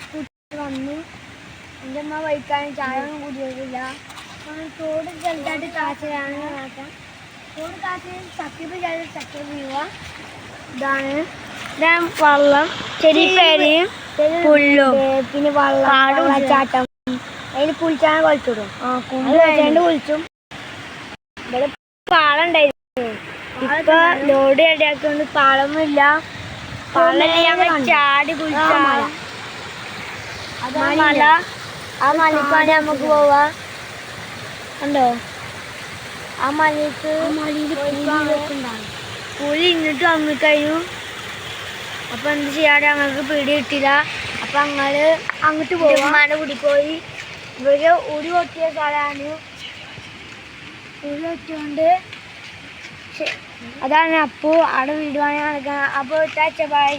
Scooty വന്നു എന്റെ അമ്മ വൈക്കാൻ ചായ ഒന്നും കുടിച്ചിട്ടില്ല തോട് ചെറുതായിട്ട് കാച്ചലാണ് കാട്ടാൻ തോട് കാച്ച് ചക്കിപ്പ് ചെയ്ത് ചക്കപ്പ് ചെയ്യുക ഇതാണ് ഇതാണ് വള്ളം ചെറിയ പേരയും പുല്ലും പിന്നെ വള്ളം വെള്ളച്ചാട്ടം അതിന് പുളിച്ചാണ് കൊളിച്ചിടും കുളിച്ചാണ്ട് കുളിച്ചും ഇവിടെ പാളം ഉണ്ടായിരുന്നു ഇപ്പൊ ലോഡ് റെഡിയാക്കിയോണ്ട് പാളമൊന്നുമില്ല പാളം ചാടി മല ആ മലക്കാണ് നമുക്ക് പോവാ. കണ്ടോ? ആ മലക്ക് പുലി ഇങ്ങോട്ട് വന്നു കഴിഞ്ഞു. അപ്പൊ എന്ത് ചെയ്യാതെ ഞങ്ങൾക്ക് പിടി കിട്ടില്ല അപ്പൊ ഞങ്ങൾ അങ്ങോട്ട് പോയി മല കുടിപ്പോയി പോയി ഇവർ ഒരു പൊട്ടിയ സ്ഥലമാണ് ഒരു പൊട്ടിയോണ്ട് അതാണ് അപ്പു അവിടെ വീട് പണി നടക്കുന്നത് അപ്പൊ ബൈ